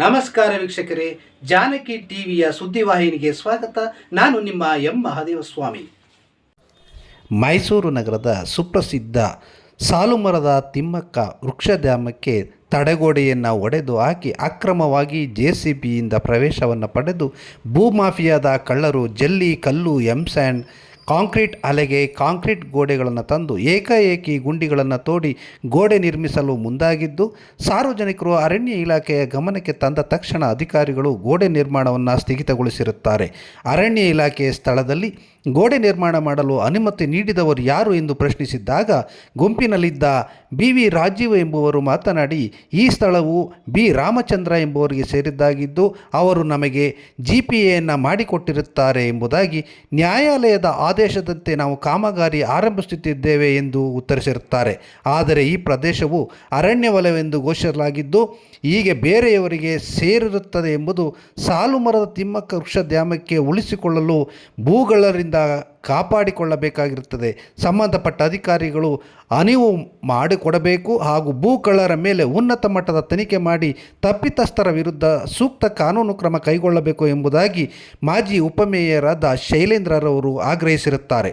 ನಮಸ್ಕಾರ ವೀಕ್ಷಕರೇ, ಜಾನಕಿ ಟಿವಿಯ ಸುದ್ದಿವಾಹಿನಿಗೆ ಸ್ವಾಗತ. ನಾನು ನಿಮ್ಮ ಎಂ. ಮಹಾದೇವ ಸ್ವಾಮಿ ಮೈಸೂರು ನಗರದ ಸುಪ್ರಸಿದ್ಧ ಸಾಲುಮರದ ತಿಮ್ಮಕ್ಕ ವೃಕ್ಷಧಾಮಕ್ಕೆ ತಡೆಗೋಡೆಯನ್ನು ಒಡೆದು ಹಾಕಿ ಅಕ್ರಮವಾಗಿ ಜೆ ಸಿ ಬಿಯಿಂದ ಪ್ರವೇಶವನ್ನು ಪಡೆದು ಭೂಮಾಫಿಯಾದ ಕಳ್ಳರು ಜಲ್ಲಿ, ಕಲ್ಲು ಎಂಸ್ಯಾಂಡ್ ಕಾಂಕ್ರೀಟ್ ಅಲೆಗೆ ಕಾಂಕ್ರೀಟ್ ಗೋಡೆಗಳನ್ನು ತಂದು ಏಕಾಏಕಿ ಗುಂಡಿಗಳನ್ನು ತೋಡಿ ಗೋಡೆ ನಿರ್ಮಿಸಲು ಮುಂದಾಗಿದ್ದು, ಸಾರ್ವಜನಿಕರು ಅರಣ್ಯ ಇಲಾಖೆಯ ಗಮನಕ್ಕೆ ತಂದ ತಕ್ಷಣ ಅಧಿಕಾರಿಗಳು ಗೋಡೆ ನಿರ್ಮಾಣವನ್ನು ಸ್ಥಗಿತಗೊಳಿಸಿರುತ್ತಾರೆ. ಅರಣ್ಯ ಇಲಾಖೆಯ ಸ್ಥಳದಲ್ಲಿ ಗೋಡೆ ನಿರ್ಮಾಣ ಮಾಡಲು ಅನುಮತಿ ನೀಡಿದವರು ಯಾರು ಎಂದು ಪ್ರಶ್ನಿಸಿದ್ದಾಗ, ಗುಂಪಿನಲ್ಲಿದ್ದ ಬಿ ವಿ ರಾಜೀವ್ ಎಂಬುವರು ಮಾತನಾಡಿ, ಈ ಸ್ಥಳವು ಬಿ ರಾಮಚಂದ್ರ ಎಂಬುವರಿಗೆ ಸೇರಿದ್ದಾಗಿದ್ದು, ಅವರು ನಮಗೆ ಜಿ ಪಿ ಎಯನ್ನು ಮಾಡಿಕೊಟ್ಟಿರುತ್ತಾರೆ ಎಂಬುದಾಗಿ ನ್ಯಾಯಾಲಯದ ಆದೇಶದಂತೆ ನಾವು ಕಾಮಗಾರಿ ಆರಂಭಿಸುತ್ತಿದ್ದೇವೆ ಎಂದು ಉತ್ತರಿಸಿರುತ್ತಾರೆ. ಆದರೆ ಈ ಪ್ರದೇಶವು ಅರಣ್ಯ ವಲಯವೆಂದು ಘೋಷಿಸಲಾಗಿದ್ದು, ಹೀಗೆ ಬೇರೆಯವರಿಗೆ ಸೇರಿರುತ್ತದೆ ಎಂಬುದು ಸಾಲುಮರದ ತಿಮ್ಮಕ್ಕ ವೃಕ್ಷಧಾಮಕ್ಕೆ ಉಳಿಸಿಕೊಳ್ಳಲು ಭೂಗಳರಿಂದ ಕಾಪಾಡಿಕೊಳ್ಳಬೇಕಾಗಿರುತ್ತದೆ. ಸಂಬಂಧಪಟ್ಟ ಅಧಿಕಾರಿಗಳು ಅನಿವು ಮಾಡಿಕೊಡಬೇಕು ಹಾಗೂ ಭೂಕಳ್ಳರ ಮೇಲೆ ಉನ್ನತ ಮಟ್ಟದ ತನಿಖೆ ಮಾಡಿ ತಪ್ಪಿತಸ್ಥರ ವಿರುದ್ಧ ಸೂಕ್ತ ಕಾನೂನು ಕ್ರಮ ಕೈಗೊಳ್ಳಬೇಕು ಎಂಬುದಾಗಿ ಮಾಜಿ ಉಪಮೇಯರಾದ ಶೈಲೇಂದ್ರರವರು ಆಗ್ರಹಿಸಿರುತ್ತಾರೆ.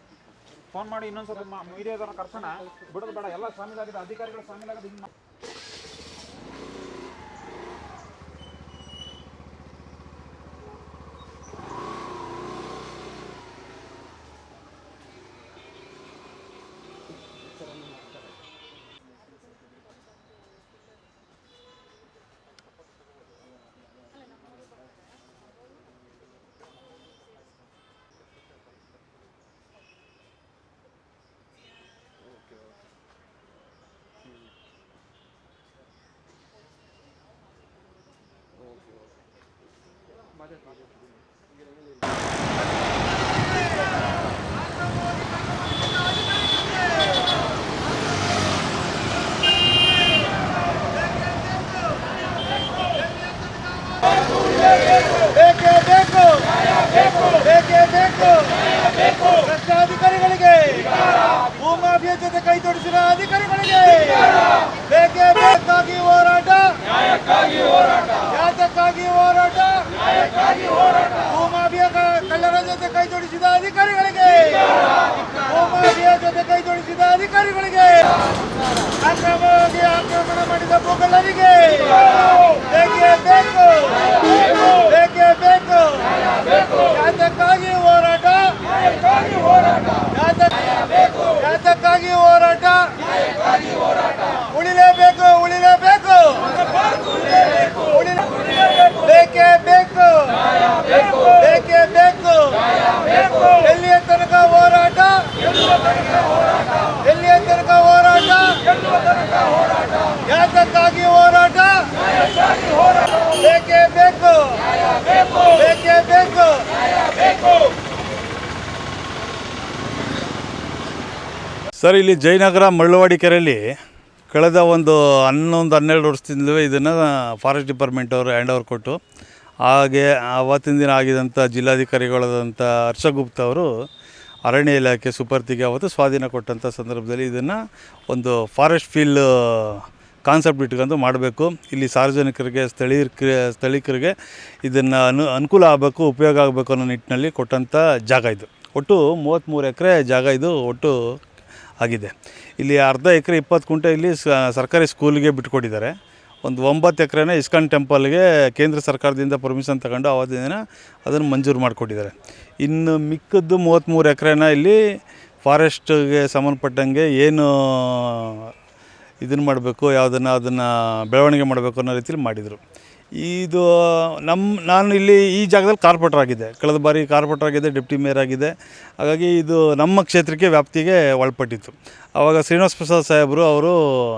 ಫೋನ್ ಮಾಡಿ ಇನ್ನೊಂದ್ಸಲ ಮೀಡಿಯಾದವ್ರನ್ನ ಕರ್ಸೋಣ. ಬಿಡೋದು ಬೇಡ ಎಲ್ಲ ಶಾಮೀಲಾಗಿದೆ ಅಧಿಕಾರಿಗಳು ಶಾಮೀಲಾಗಿದೆ ಬೇಕೇ ಬೇಕು ಬೇಕೇ ಭ್ರಷ್ಟಾಧಿಕಾರಿಗಳಿಗೆ ಭೂಮಾಫಿಯ ಜೊತೆ ಕೈ ತೊಡಿಸಿದ ಅಧಿಕಾರಿಗಳಿಗೆ ಬೇಕೇ ಬೇಕಾಗಿ ಹೋರಾಟ. ಯಾತಕ್ಕಾಗಿ ಹೋರಾಟ. ಭೂಮಾಫಿಯ ಕಳ್ಳರ ಜೊತೆ ಕೈ ತೊಡಿಸಿದ ಅಧಿಕಾರಿಗಳಿಗೆ ಭೂಮಾಫಿಯ ಜೊತೆ ಕೈ ತೊಡಿಸಿದ ಅಧಿಕಾರಿಗಳಿಗೆ ಅಕ್ರಮವಾಗಿ ಆಕ್ರಮಣ ಮಾಡಿದ ಬೇಕು. ಬೇಕೇ. ಬೇಕು ಯಾತಕ್ಕಾಗಿ ಹೋರಾಟ ಯಾತಕ್- ಯಾತಕ್ಕಾಗಿ ಹೋರಾಟ ಉಳಿಲೇಬೇಕು ಉಳಿಲೇಬೇಕು ಉಳಿಲೇ- ಬೇಕೇ ಬೇಕು ಬೇಕೇ ಬೇಕು ಎಲ್ಲಿಯ ತನಕ ಹೋರಾಟ ಎಲ್ಲಿಯ ತನಕ ಹೋರಾಟ ಯಾತಕ್ಕಾಗಿ ಹೋರಾಟ ಬೇಕೇ ಬೇಕು ಬೇಕೇ ಬೇಕು ಸರ್, ಇಲ್ಲಿ ಜಯನಗರ ಮಳ್ಳವಾಡಿ ಕೆರೆಯಲ್ಲಿ ಕಳೆದ ಒಂದು ಹನ್ನೊಂದು, ಹನ್ನೆರಡು ವರ್ಷದಿಂದಲೂ ಇದನ್ನು ಫಾರೆಸ್ಟ್ ಡಿಪಾರ್ಟ್ಮೆಂಟ್ ಅವರು ಹ್ಯಾಂಡ್ ಓವರ್ ಕೊಟ್ಟು, ಹಾಗೆ ಆವತ್ತಿನ ದಿನ ಆಗಿದಂಥ ಜಿಲ್ಲಾಧಿಕಾರಿಗಳಾದಂಥ ಹರ್ಷಗುಪ್ತ ಅವರು ಅರಣ್ಯ ಇಲಾಖೆ ಸುಪರ್ತಿಗೆ ಅವತ್ತು ಸ್ವಾಧೀನ ಕೊಟ್ಟಂಥ ಸಂದರ್ಭದಲ್ಲಿ ಇದನ್ನು ಒಂದು ಫಾರೆಸ್ಟ್ ಫೀಲ್ ಕಾನ್ಸೆಪ್ಟ್ ಇಟ್ಕೊಂಡು ಮಾಡಬೇಕು. ಇಲ್ಲಿ ಸಾರ್ವಜನಿಕರಿಗೆ ಸ್ಥಳೀಯ ಸ್ಥಳೀಕರಿಗೆ ಇದನ್ನು ಅನು, ಅನುಕೂಲ ಆಗಬೇಕು, ಉಪಯೋಗ ಆಗಬೇಕು ಅನ್ನೋ ನಿಟ್ಟಿನಲ್ಲಿ ಕೊಟ್ಟಂಥ ಜಾಗ ಇದು. ಒಟ್ಟು ಮೂವತ್ತ್ಮೂರು ಎಕರೆ ಜಾಗ ಇದು. ಒಟ್ಟು ಆಗಿದೆ. ಇಲ್ಲಿ ಅರ್ಧ ಎಕರೆ ಇಪ್ಪತ್ತು ಕುಂಟೆ ಇಲ್ಲಿ ಸರ್ಕಾರಿ ಸ್ಕೂಲಿಗೆ ಬಿಟ್ಕೊಟ್ಟಿದ್ದಾರೆ. ಒಂದು ಒಂಬತ್ತು ಎಕರೆನ ಇಸ್ಕಾನ್ ಟೆಂಪಲ್ಗೆ ಕೇಂದ್ರ ಸರ್ಕಾರದಿಂದ ಪರ್ಮಿಷನ್ ತಗೊಂಡು ದಿನ ಅದನ್ನು ಮಂಜೂರು ಮಾಡಿಕೊಟ್ಟಿದ್ದಾರೆ. ಇನ್ನು ಮಿಕ್ಕದ್ದು ಮೂವತ್ತ್ಮೂರು ಎಕರೆನ ಇಲ್ಲಿ ಫಾರೆಸ್ಟ್ಗೆ ಸಂಬಂಧಪಟ್ಟಂಗೆ ಏನು ಇದನ್ನು ಮಾಡಬೇಕು, ಯಾವುದನ್ನು ಅದನ್ನು ಬೆಳವಣಿಗೆ ಮಾಡಬೇಕು ಅನ್ನೋ ರೀತಿಲಿ ಮಾಡಿದರು. ಇದು ನಮ್ಮ ನಾನು ಇಲ್ಲಿ ಈ ಜಾಗದಲ್ಲಿ ಕಾರ್ಪೊರೇಟರ್ ಆಗಿದೆ. ಕಳೆದ ಬಾರಿ ಕಾರ್ಪೊರೇಟರ್ ಆಗಿದೆ, ಡೆಪ್ಟಿ ಮೇಯರ್ ಆಗಿದೆ. ಹಾಗಾಗಿ ಇದು ನಮ್ಮ ಕ್ಷೇತ್ರಕ್ಕೆ ವ್ಯಾಪ್ತಿಗೆ ಒಳಪಟ್ಟಿತ್ತು. ಆವಾಗ ಶ್ರೀನಿವಾಸ ಪ್ರಸಾದ್ ಸಾಹೇಬರು ಅವರು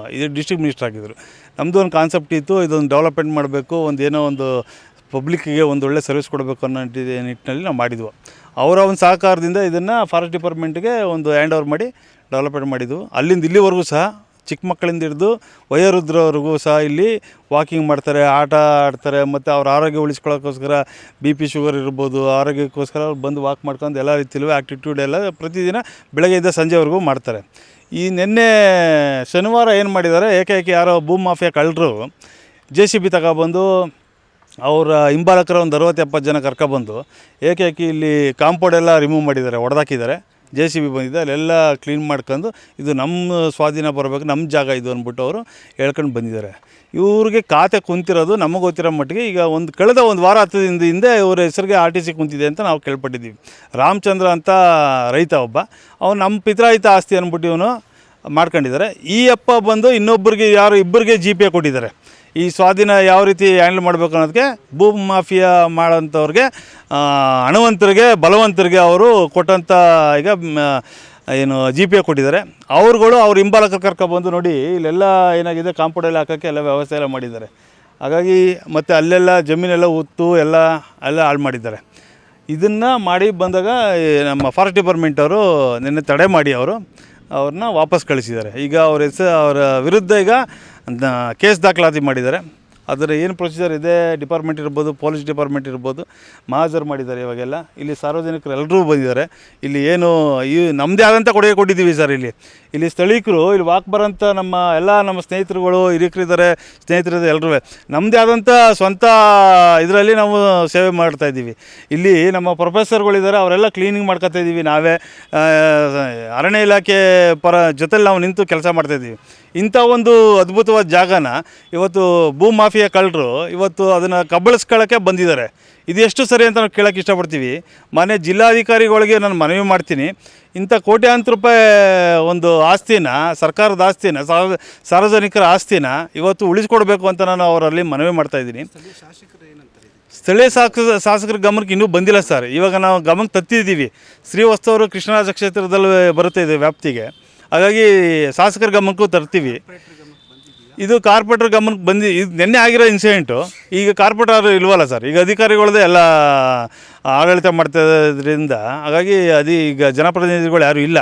ಇದು ಡಿಸ್ಟ್ರಿಕ್ಟ್ ಮಿನಿಸ್ಟರ್ ಆಗಿದ್ದರು ನಮ್ಮದು ಒಂದು ಕಾನ್ಸೆಪ್ಟ್ ಇತ್ತು, ಇದೊಂದು ಡೆವಲಪ್ಮೆಂಟ್ ಮಾಡಬೇಕು, ಒಂದು ಏನೋ ಒಂದು ಪಬ್ಲಿಕ್ಕಿಗೆ ಒಂದು ಒಳ್ಳೆ ಸರ್ವಿಸ್ ಕೊಡಬೇಕು ಅನ್ನೋ ನಿಟ್ಟಿ- ನಿಟ್ಟಿನಲ್ಲಿ ನಾವು ಮಾಡಿದ್ವು. ಅವರ ಒಂದು ಸಹಕಾರದಿಂದ ಇದನ್ನು ಫಾರೆಸ್ಟ್ ಡಿಪಾರ್ಟ್ಮೆಂಟ್ಗೆ ಒಂದು ಹ್ಯಾಂಡ್ ಓವರ್ ಮಾಡಿ ಡೆವಲಪ್ಮೆಂಟ್ ಮಾಡಿದ್ವು. ಅಲ್ಲಿಂದ ಇಲ್ಲಿವರೆಗೂ ಸಹ ಚಿಕ್ಕ ಮಕ್ಕಳಿಂದ ಹಿಡಿದು ವಯೋವೃದ್ಧರವರೆಗೂ ಸಹ ಇಲ್ಲಿ ವಾಕಿಂಗ್ ಮಾಡ್ತಾರೆ, ಆಟ ಆಡ್ತಾರೆ, ಮತ್ತು ಅವ್ರ ಆರೋಗ್ಯ ಉಳಿಸ್ಕೊಳ್ಳೋಕ್ಕೋಸ್ಕರ ಬಿ ಪಿ ಶುಗರ್ ಇರ್ಬೋದು, ಆರೋಗ್ಯಕ್ಕೋಸ್ಕರ ಅವ್ರು ಬಂದು ವಾಕ್ ಮಾಡ್ಕೊಂಡು ಎಲ್ಲ ರೀತಿಯಲ್ಲೂ ಆ್ಯಕ್ಟಿಟ್ಯೂಡ್ ಎಲ್ಲ ಪ್ರತಿದಿನ ಬೆಳಗ್ಗೆಯಿಂದ ಸಂಜೆವರೆಗೂ ಮಾಡ್ತಾರೆ. ಈ ನಿನ್ನೆ ಶನಿವಾರ ಏನು ಮಾಡಿದ್ದಾರೆ ಏಕೈಕಿ ಯಾರೋ ಭೂ ಮಾಫಿಯಾ ಕಳ್ಳರು ಜೆ ಸಿ ಬಿ ತಗೊಬಂದು ಅವರ ಹಿಂಬಾಲಕರ ಒಂದು ಅರವತ್ತು ಎಪ್ಪತ್ತು ಜನ ಕರ್ಕೊಬಂದು ಏಕೈಕಿ ಇಲ್ಲಿ ಕಾಂಪೌಂಡ್ ಎಲ್ಲ ರಿಮೂವ್ ಮಾಡಿದ್ದಾರೆ ಹೊಡೆದಾಕಿದ್ದಾರೆ ಜೆ ಸಿ ಬಿ ಬಂದಿದೆ, ಅಲ್ಲೆಲ್ಲ ಕ್ಲೀನ್ ಮಾಡ್ಕೊಂಡು ಇದು ನಮ್ಮ ಸ್ವಾಧೀನ ಬರಬೇಕು, ನಮ್ಮ ಜಾಗ ಇದು ಅಂದ್ಬಿಟ್ಟು ಅವರು ಹೇಳ್ಕೊಂಡು ಬಂದಿದ್ದಾರೆ. ಇವ್ರಿಗೆ ಖಾತೆ ಕುಂತಿರೋದು ನಮಗೆ ಗೊತ್ತಿರೋ ಮಟ್ಟಿಗೆ ಈಗ ಒಂದು ಕಳೆದ ಒಂದು ವಾರ ಹತ್ತು ದಿನದ ಹಿಂದೆ ಇವ್ರ ಹೆಸರಿಗೆ ಆರ್ ಟಿ ಸಿ ಕುಂತಿದೆ ಅಂತ ನಾವು ಕೇಳ್ಪಟ್ಟಿದ್ದೀವಿ. ರಾಮಚಂದ್ರ ಅಂತ ರೈತ ಒಬ್ಬ, ಅವ್ನು ನಮ್ಮ ಪಿತ್ರಾಯಿತ ಆಸ್ತಿ ಅಂದ್ಬಿಟ್ಟು ಇವನು ಮಾಡ್ಕೊಂಡಿದ್ದಾರೆ. ಈ ಅಪ್ಪ ಬಂದು ಇನ್ನೊಬ್ಬರಿಗೆ ಯಾರು ಇಬ್ಬರಿಗೆ ಜಿ ಪಿ ಕೊಟ್ಟಿದ್ದಾರೆ. ಈ ಸ್ವಾಧೀನ ಯಾವ ರೀತಿ ಹ್ಯಾಂಡಲ್ ಮಾಡಬೇಕು ಅನ್ನೋದಕ್ಕೆ ಭೂ ಮಾಫಿಯಾ ಮಾಡೋಂಥವ್ರಿಗೆ ಹಣವಂತರಿಗೆ, ಬಲವಂತರಿಗೆ ಅವರು ಕೊಟ್ಟಂಥ ಈಗ ಏನು ಜಿ ಪಿ ಕೊಟ್ಟಿದ್ದಾರೆ. ಅವ್ರುಗಳು ಅವ್ರ ಹಿಂಬಾಲಕ ಕರ್ಕೊಬಂದು ನೋಡಿ ಇಲ್ಲೆಲ್ಲ ಏನಾಗಿದೆ ಕಾಂಪೌಂಡಲ್ಲಿ ಹಾಕೋಕ್ಕೆ ಎಲ್ಲ ವ್ಯವಸ್ಥೆ ಎಲ್ಲ ಮಾಡಿದ್ದಾರೆ. ಹಾಗಾಗಿ ಮತ್ತು ಅಲ್ಲೆಲ್ಲ ಜಮೀನೆಲ್ಲ ಉತ್ತು ಎಲ್ಲ ಎಲ್ಲ ಹಾಳು ಮಾಡಿದ್ದಾರೆ. ಇದನ್ನು ಮಾಡಿ ಬಂದಾಗ ನಮ್ಮ ಫಾರೆಸ್ಟ್ ಡಿಪಾರ್ಟ್ಮೆಂಟ್ ಅವರು ನಿನ್ನೆ ತಡೆ ಮಾಡಿ ಅವರು, ಅವ್ರನ್ನ ವಾಪಸ್ ಕಳಿಸಿದ್ದಾರೆ. ಈಗ ಅವ್ರ ಹೆಸರು ಅವರ ವಿರುದ್ಧ ಈಗ ಕೇಸ್ ದಾಖಲಾತಿ ಮಾಡಿದ್ದಾರೆ. ಅದರ ಏನು ಪ್ರೊಸೀಜರ್ ಇದೆ? ಡಿಪಾರ್ಟ್ಮೆಂಟ್ ಇರ್ಬೋದು ಪೊಲೀಸ್ ಡಿಪಾರ್ಟ್ಮೆಂಟ್ ಇರ್ಬೋದು ಮಹಾಜರು ಮಾಡಿದ್ದಾರೆ ಇವಾಗೆಲ್ಲ. ಇಲ್ಲಿ ಸಾರ್ವಜನಿಕರು ಎಲ್ಲರೂ ಬಂದಿದ್ದಾರೆ. ಇಲ್ಲಿ ಏನು, ಈ ನಮ್ಮದೇ ಆದಂಥ ಕೊಡುಗೆ ಕೊಟ್ಟಿದ್ದೀವಿ ಸರ್ ಇಲ್ಲಿ. ಇಲ್ಲಿ ಸ್ಥಳೀಕರು, ಇಲ್ಲಿ ವಾಕ್ ಬರೋಂಥ ನಮ್ಮ ಎಲ್ಲ ನಮ್ಮ ಸ್ನೇಹಿತರುಗಳು ಹಿರಿಕರಿದ್ದಾರೆ ಸ್ನೇಹಿತರಿದ್ದಾರೆ ಎಲ್ಲರೂ ನಮ್ಮದೇ ಆದಂಥ ಸ್ವಂತ ಇದರಲ್ಲಿ ನಾವು ಸೇವೆ ಮಾಡ್ತಾ ಇದ್ದೀವಿ. ಇಲ್ಲಿ ನಮ್ಮ ಪ್ರೊಫೆಸರ್ಗಳಿದ್ದಾರೆ, ಅವರೆಲ್ಲ ಕ್ಲೀನಿಂಗ್ ಮಾಡ್ಕೊತಾ ಇದ್ದೀವಿ ನಾವೇ. ಅರಣ್ಯ ಇಲಾಖೆ ಪರ ಜೊತೆಲಿ ನಾವು ನಿಂತು ಕೆಲಸ ಮಾಡ್ತಾಯಿದ್ದೀವಿ ಇಂಥ ಒಂದು ಅದ್ಭುತವಾದ ಜಾಗನ ಇವತ್ತು ಭೂ ಮಾಫಿಯಾ ಕಳ್ಳರು ಇವತ್ತು ಅದನ್ನು ಕಬಳಿಸ್ಕೊಳ್ಳೋಕ್ಕೆ ಬಂದಿದ್ದಾರೆ. ಇದು ಎಷ್ಟು ಸರಿ ಅಂತ ನಾವು ಕೇಳೋಕ್ಕೆ ಇಷ್ಟಪಡ್ತೀವಿ. ಮನೆ ಜಿಲ್ಲಾಧಿಕಾರಿಗಳಿಗೆ ನಾನು ಮನವಿ ಮಾಡ್ತೀನಿ. ಇಂಥ ಕೋಟ್ಯಾಂತರ ರೂಪಾಯಿ ಒಂದು ಆಸ್ತಿನ, ಸರ್ಕಾರದ ಆಸ್ತಿನ ಸಾರ್ವ- ಸಾರ್ವಜನಿಕರ ಆಸ್ತಿನ ಇವತ್ತು ಉಳಿಸ್ಕೊಡ್ಬೇಕು ಅಂತ ನಾನು ಅವರಲ್ಲಿ ಮನವಿ ಮಾಡ್ತಾಯಿದ್ದೀನಿ ಸ್ಥಳೀಯ ಶಾಸ ಶಾಸಕರ ಗಮನಕ್ಕೆ ಇನ್ನೂ ಬಂದಿಲ್ಲ ಸರ್. ಇವಾಗ ನಾವು ಗಮನಕ್ಕೆ ತತ್ತಿದ್ದೀವಿ. ಶ್ರೀವಸ್ತವರು ಕೃಷ್ಣರಾಜ ಕ್ಷೇತ್ರದಲ್ಲಿ ಬರುತ್ತೆ ಇದೆ ವ್ಯಾಪ್ತಿಗೆ. ಹಾಗಾಗಿ ಶಾಸಕರ ಗಮನಕ್ಕೂ ತರ್ತೀವಿ. ಇದು ಕಾರ್ಪೊರೇಟರ್ ಗಮನಕ್ಕೆ ಬಂದು, ಇದು ನಿನ್ನೆ ಆಗಿರೋ ಇನ್ಸಿಡೆಂಟು ಈಗ ಕಾರ್ಪೊರೇಟರ್ ಇಲ್ವಲ್ಲ ಸರ್ ಈಗ ಅಧಿಕಾರಿಗಳದೇ ಎಲ್ಲ ಆಡಳಿತ ಮಾಡ್ತಾ ಇದ್ರಿಂದ ಹಾಗಾಗಿ ಅದು ಈಗ ಜನಪ್ರತಿನಿಧಿಗಳು ಯಾರೂ ಇಲ್ಲ.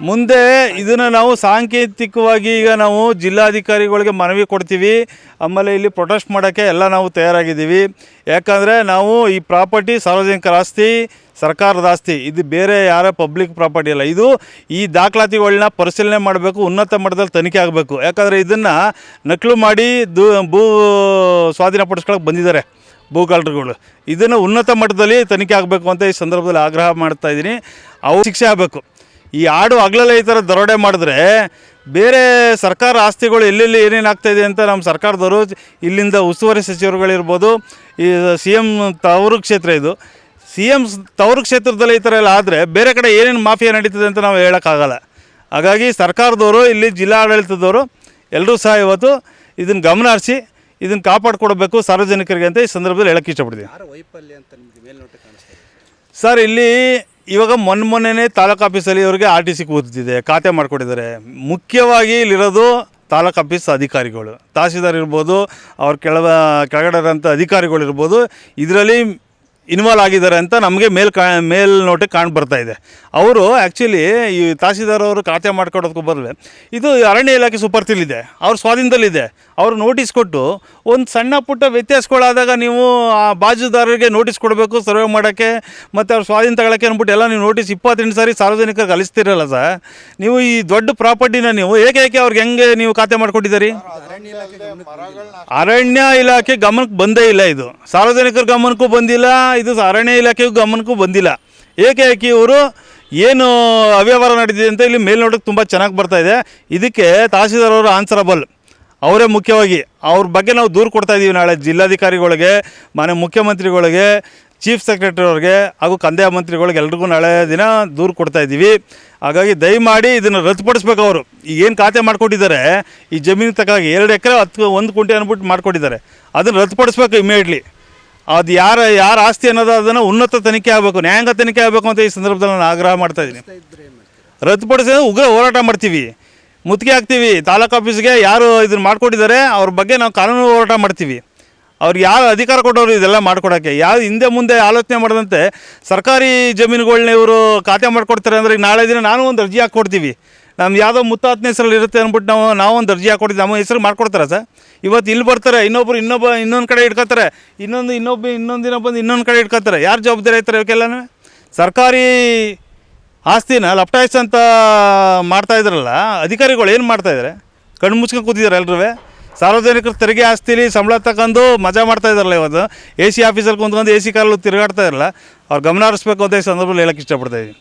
ಮುಂದೆ ಇದನ್ನು ನಾವು ಸಾಂಕೇತಿಕವಾಗಿ ಈಗ ನಾವು ಜಿಲ್ಲಾಧಿಕಾರಿಗಳಿಗೆ ಮನವಿ ಕೊಡ್ತೀವಿ. ಆಮೇಲೆ ಇಲ್ಲಿ ಪ್ರೊಟೆಸ್ಟ್ ಮಾಡೋಕ್ಕೆ ಎಲ್ಲ ನಾವು ತಯಾರಾಗಿದ್ದೀವಿ. ಯಾಕಂದರೆ ನಾವು ಈ ಪ್ರಾಪರ್ಟಿ ಸಾರ್ವಜನಿಕರ ಆಸ್ತಿ, ಸರ್ಕಾರದ ಆಸ್ತಿ, ಇದು ಬೇರೆ ಯಾರ ಪಬ್ಲಿಕ್ ಪ್ರಾಪರ್ಟಿ ಅಲ್ಲ. ಇದು ಈ ದಾಖಲಾತಿಗಳನ್ನ ಪರಿಶೀಲನೆ ಮಾಡಬೇಕು, ಉನ್ನತ ಮಟ್ಟದಲ್ಲಿ ತನಿಖೆ ಆಗಬೇಕು. ಯಾಕಂದರೆ ಇದನ್ನು ನಕಲು ಮಾಡಿ ದು, ಭೂ ಸ್ವಾಧೀನಪಡಿಸ್ಕೊಳಕ್ಕೆ ಬಂದಿದ್ದಾರೆ ಭೂಕಾಲರುಗಳು ಇದನ್ನು ಉನ್ನತ ಮಟ್ಟದಲ್ಲಿ ತನಿಖೆ ಆಗಬೇಕು ಅಂತ ಈ ಸಂದರ್ಭದಲ್ಲಿ ಆಗ್ರಹ ಮಾಡ್ತಾ ಇದ್ದೀನಿ. ಅವು ಶಿಕ್ಷೆ ಆಗಬೇಕು. ಈ ಆಡು ಹಗಲಲ್ಲೇ ಈ ಥರ ದರೋಡೆ ಮಾಡಿದ್ರೆ ಬೇರೆ ಸರ್ಕಾರ ಆಸ್ತಿಗಳು ಎಲ್ಲೆಲ್ಲಿ ಏನೇನು ಆಗ್ತಾಯಿದೆ ಅಂತ ನಮ್ಮ ಸರ್ಕಾರದವರು ಇಲ್ಲಿಂದ ಉಸ್ತುವಾರಿ ಸಚಿವರುಗಳಿರ್ಬೋದು ಈ ಸಿ ಎಂ ತವರು ಕ್ಷೇತ್ರ ಇದು. ಸಿ ಎಂ ತವರು ಕ್ಷೇತ್ರದಲ್ಲಿ ಈ ಥರ ಎಲ್ಲ ಆದರೆ ಬೇರೆ ಕಡೆ ಏನೇನು ಮಾಫಿಯಾ ನಡೀತದೆ ಅಂತ ನಾವು ಹೇಳೋಕ್ಕಾಗಲ್ಲ. ಹಾಗಾಗಿ ಸರ್ಕಾರದವರು ಇಲ್ಲಿ ಜಿಲ್ಲಾ ಆಡಳಿತದವರು ಎಲ್ಲರೂ ಸಹ ಇವತ್ತು ಇದನ್ನು ಗಮನ ಹರಿಸಿ ಇದನ್ನು ಕಾಪಾಡಿಕೊಡ್ಬೇಕು ಸಾರ್ವಜನಿಕರಿಗೆ ಅಂತ ಈ ಸಂದರ್ಭದಲ್ಲಿ ಹೇಳಕ್ಕೆ ಇಷ್ಟಪಡ್ತೀನಿ. ಸರ್ ಇಲ್ಲಿ ಇವಾಗ ಮೊನ್ನೆ ಮೊನ್ನೆನೇ ತಾಲೂಕು ಆಫೀಸಲ್ಲಿ ಇವರಿಗೆ ಆರ್ ಟಿ ಸಿ ಕೂತಿದೆ, ಖಾತೆ ಮಾಡಿಕೊಟ್ಟಿದ್ದಾರೆ ಮುಖ್ಯವಾಗಿ ಇಲ್ಲಿರೋದು ತಾಲೂಕು ಆಫೀಸ್ ಅಧಿಕಾರಿಗಳು. ತಹಸೀಲ್ದಾರ್ ಇರ್ಬೋದು, ಅವ್ರ ಕೆಳ ಕೆಳಗಡೆ ಇರೋಂಥ ಅಧಿಕಾರಿಗಳಿರ್ಬೋದು. ಇದರಲ್ಲಿ ಇನ್ವಾಲ್ವ್ ಆಗಿದ್ದಾರೆ ಅಂತ ನಮಗೆ ಮೇಲ್ ಕಾ ಮೇಲ್ನೋಟಕ್ಕೆ ಕಾಣ್ ಬರ್ತಾ ಇದೆ. ಅವರು ಆ್ಯಕ್ಚುಲಿ ಈ ತಹಸೀಲ್ದಾರ್ ಅವರು ಖಾತೆ ಮಾಡ್ಕೊಡೋದಕ್ಕೂ ಬರಲೆ ಇದು ಅರಣ್ಯ ಇಲಾಖೆ ಸುಪರ್ತಿಲಿದೆ ಅವ್ರ ಸ್ವಾಧೀನದಲ್ಲಿದೆ. ಅವರು ನೋಟಿಸ್ ಕೊಟ್ಟು ಒಂದು ಸಣ್ಣ ಪುಟ್ಟ ವ್ಯತ್ಯಾಸಗಳಾದಾಗ ನೀವು ಆ ಬಾಜುದಾರರಿಗೆ ನೋಟಿಸ್ ಕೊಡಬೇಕು ಸರ್ವೆ ಮಾಡೋಕ್ಕೆ, ಮತ್ತು ಅವ್ರ ಸ್ವಾಧೀನ ತಗೊಳಕ್ಕೆ ಅಂದ್ಬಿಟ್ಟು ಎಲ್ಲ ನೀವು ನೋಟಿಸ್ ಇಪ್ಪತ್ತೆಂಟು ಸಾರಿ ಸಾರ್ವಜನಿಕರಿಗೆ ಕಲಿಸ್ತಿರಲ್ಲ ಸರ್. ನೀವು ಈ ದೊಡ್ಡ ಪ್ರಾಪರ್ಟಿನ ನೀವು ಏಕೆ ಏಕೆ ಅವ್ರಿಗೆ ಹೆಂಗೆ ನೀವು ಖಾತೆ ಮಾಡಿಕೊಟ್ಟಿದ್ದೀರಿ? ಅರಣ್ಯ ಇಲಾಖೆ ಗಮನಕ್ಕೆ ಬಂದೇ ಇಲ್ಲ ಇದು. ಸಾರ್ವಜನಿಕರ ಗಮನಕ್ಕೂ ಬಂದಿಲ್ಲ ಇದು ಅರಣ್ಯ ಇಲಾಖೆಗೂ ಗಮನಕ್ಕೂ ಬಂದಿಲ್ಲ. ಏಕೆ ಇವರು ಏನು ಅವ್ಯವಹಾರ ನಡೆದಿದೆ ಅಂತ ಇಲ್ಲಿ ಮೇಲ್ನೋಟಕ್ಕೆ ತುಂಬ ಚೆನ್ನಾಗಿ ಬರ್ತಾ ಇದೆ. ಇದಕ್ಕೆ ತಹಸೀಲ್ದಾರ್ ಅವರು ಆನ್ಸರಬಲ್ ಅವರೇ ಮುಖ್ಯವಾಗಿ. ಅವ್ರ ಬಗ್ಗೆ ನಾವು ದೂರು ಕೊಡ್ತಾ ಇದ್ದೀವಿ ನಾಳೆ ಜಿಲ್ಲಾಧಿಕಾರಿಗಳಿಗೆ, ಮನೆ ಮುಖ್ಯಮಂತ್ರಿಗಳಿಗೆ ಚೀಫ್ ಸೆಕ್ರೆಟರಿ ಅವ್ರಿಗೆ ಹಾಗೂ ಕಂದಾಯ ಮಂತ್ರಿಗಳಿಗೆ ಎಲ್ರಿಗೂ ನಾಳೆ ದಿನ ದೂರು ಕೊಡ್ತಾ ಇದ್ದೀವಿ ಹಾಗಾಗಿ ದಯಮಾಡಿ ಇದನ್ನು ರದ್ದುಪಡಿಸ್ಬೇಕು ಅವರು. ಏನು ಖಾತೆ ಮಾಡಿಕೊಟ್ಟಿದ್ದಾರೆ? ಈ ಜಮೀನು ತಕ್ಕಾಗಿ ಎರಡು ಎಕರೆ ಹತ್ತು, ಒಂದು ಕುಂಟೆ ಅಂದ್ಬಿಟ್ಟು ಮಾಡಿಕೊಟ್ಟಿದ್ದಾರೆ. ಅದನ್ನು ರದ್ದುಪಡಿಸ್ಬೇಕು ಇಮಿಡಿಯೇಟ್ಲಿ ಅದು ಯಾರ ಯಾರ ಆಸ್ತಿ ಅನ್ನೋದು ಅದನ್ನು ಉನ್ನತ ತನಿಖೆ ಆಗಬೇಕು, ನ್ಯಾಯಾಂಗ ತನಿಖೆ ಆಗಬೇಕು ಅಂತ ಈ ಸಂದರ್ಭದಲ್ಲಿ ನಾನು ಆಗ್ರಹ ಮಾಡ್ತಾ ಇದ್ದೀನಿ. ರದ್ದುಪಡಿಸಿದ್ರೆ ಉಗ್ರ ಹೋರಾಟ ಮಾಡ್ತೀವಿ, ಮುತ್ತಿಗೆ ಹಾಕ್ತೀವಿ, ತಾಲೂಕು ಆಫೀಸ್ಗೆ ಯಾರು ಇದನ್ನು ಮಾಡಿಕೊಟ್ಟಿದ್ದಾರೆ, ಅವ್ರ ಬಗ್ಗೆ ನಾವು ಕಾನೂನು ಹೋರಾಟ ಮಾಡ್ತೀವಿ. ಅವ್ರಿಗೆ ಯಾರು ಅಧಿಕಾರ ಕೊಟ್ಟವರು ಇದೆಲ್ಲ ಮಾಡ್ಕೊಡೋಕ್ಕೆ ಯಾವ ಹಿಂದೆ ಮುಂದೆ ಆಲೋಚನೆ ಮಾಡಿದಂತೆ ಸರ್ಕಾರಿ ಜಮೀನುಗಳನ್ನ ಇವರು ಖಾತೆ ಮಾಡಿಕೊಡ್ತಾರೆ ಅಂದರೆ ನಾಳೆ ದಿನ ನಾನು ಒಂದು ಅರ್ಜಿ ಹಾಕ್ಕೊಡ್ತೀವಿ. ನಮ್ಮ ಯಾವುದೋ ಮುತ್ತಾತ್ನ ಹೆಸರಲ್ಲಿ ಇರುತ್ತೆ ಅಂದ್ಬಿಟ್ಟು ನಾವು ನಾವೊಂದು ದರ್ಜೆ ಅರ್ಜಿ ಹಾಕ್ಕೊಡ್ತೀವಿ ನಮ್ಮ ಹೆಸರು ಮಾಡ್ಕೊಡ್ತಾರೆ ಸರ್? ಇವತ್ತು ಇಲ್ಲಿ ಬರ್ತಾರೆ, ಇನ್ನೊಬ್ರು ಇನ್ನೊಬ್ಬ ಇನ್ನೊಂದು ಕಡೆ ಇಟ್ಕೋತಾರೆ. ಇನ್ನೊಂದು ಇನ್ನೊಬ್ಬ ಇನ್ನೊಂದು ದಿನ ಬಂದು ಇನ್ನೊಂದು ಕಡೆ ಇಟ್ಕೋತಾರೆ. ಯಾರು ಜವಾಬ್ದಾರಿ ಆಯ್ತಾರೆ ಇವಕ್ಕೆಲ್ಲನೂ? ಸರ್ಕಾರಿ ಆಸ್ತಿನ ಲಪ್ಟಾಯಿಸ್ ಅಂತ ಮಾಡ್ತಾ ಇದ್ರಲ್ಲ, ಅಧಿಕಾರಿಗಳು ಏನು ಮಾಡ್ತಾ ಇದ್ದಾರೆ ಕಣ್ಣು ಮುಚ್ಕೊಂಡು ಕೂತಿದ್ದಾರೆ ಎಲ್ಲರೂ ಸಾರ್ವಜನಿಕರ ತೆರಿಗೆ ಆಸ್ತಿಲಿ ಸಂಬಳ ತಗೊಂಡು ಮಜಾ ಮಾಡ್ತಾ ಇದ್ದಾರಲ್ಲ ಇವತ್ತು. ಎ ಸಿ ಆಫೀಸಲ್ಲಿ ಕುಂತ್ಕೊಂಡು ಎ ಸಿ ಕಾರಲ್ಲಿ ತಿರುಗಾಡ್ತಾ ಇರಲ್ಲ ಅವ್ರು ಗಮನ ಹರಿಸ್ಬೇಕು ಅಂತ ಈ ಸಂದರ್ಭದಲ್ಲಿ ಹೇಳಕ್ಕೆ ಇಷ್ಟಪಡ್ತಾ ಇದ್ದೀನಿ.